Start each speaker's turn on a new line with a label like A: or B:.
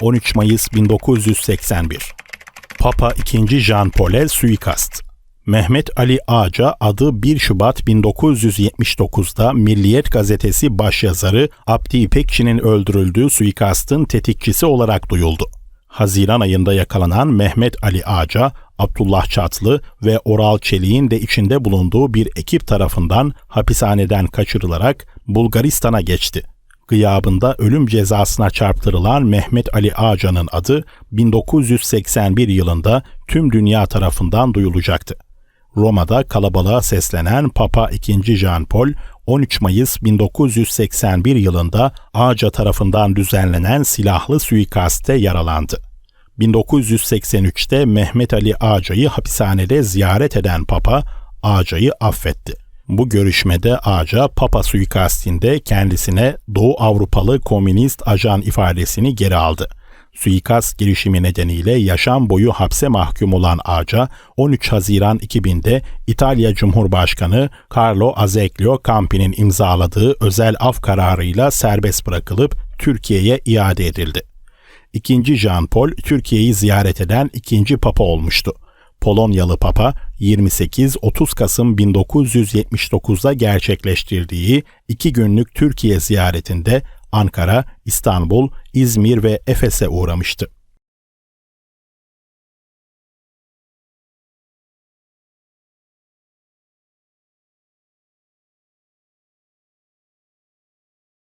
A: 13 Mayıs 1981 Papa II. Jean Paul'e suikast Mehmet Ali Ağca adı 1 Şubat 1979'da Milliyet gazetesi başyazarı Abdi İpekçi'nin öldürüldüğü suikastın tetikçisi olarak duyuldu. Haziran ayında yakalanan Mehmet Ali Ağca, Abdullah Çatlı ve Oral Çelik'in de içinde bulunduğu bir ekip tarafından hapishaneden kaçırılarak Bulgaristan'a geçti. Gıyabında ölüm cezasına çarptırılan Mehmet Ali Ağca'nın adı 1981 yılında tüm dünya tarafından duyulacaktı. Roma'da kalabalığa seslenen Papa II. Jean Paul, 13 Mayıs 1981 yılında Ağca tarafından düzenlenen silahlı suikaste yaralandı. 1983'te Mehmet Ali Ağca'yı hapishanede ziyaret eden Papa, Ağca'yı affetti. Bu görüşmede Ağca, Papa suikastinde kendisine Doğu Avrupalı komünist ajan ifadesini geri aldı. Suikast girişimi nedeniyle yaşam boyu hapse mahkum olan Ağca, 13 Haziran 2000'de İtalya Cumhurbaşkanı Carlo Azeglio Campi'nin imzaladığı özel af kararıyla serbest bırakılıp Türkiye'ye iade edildi. İkinci Jean Paul, Türkiye'yi ziyaret eden ikinci papa olmuştu. Polonyalı Papa 28-30 Kasım 1979'da gerçekleştirdiği iki günlük Türkiye ziyaretinde Ankara, İstanbul, İzmir ve Efes'e uğramıştı.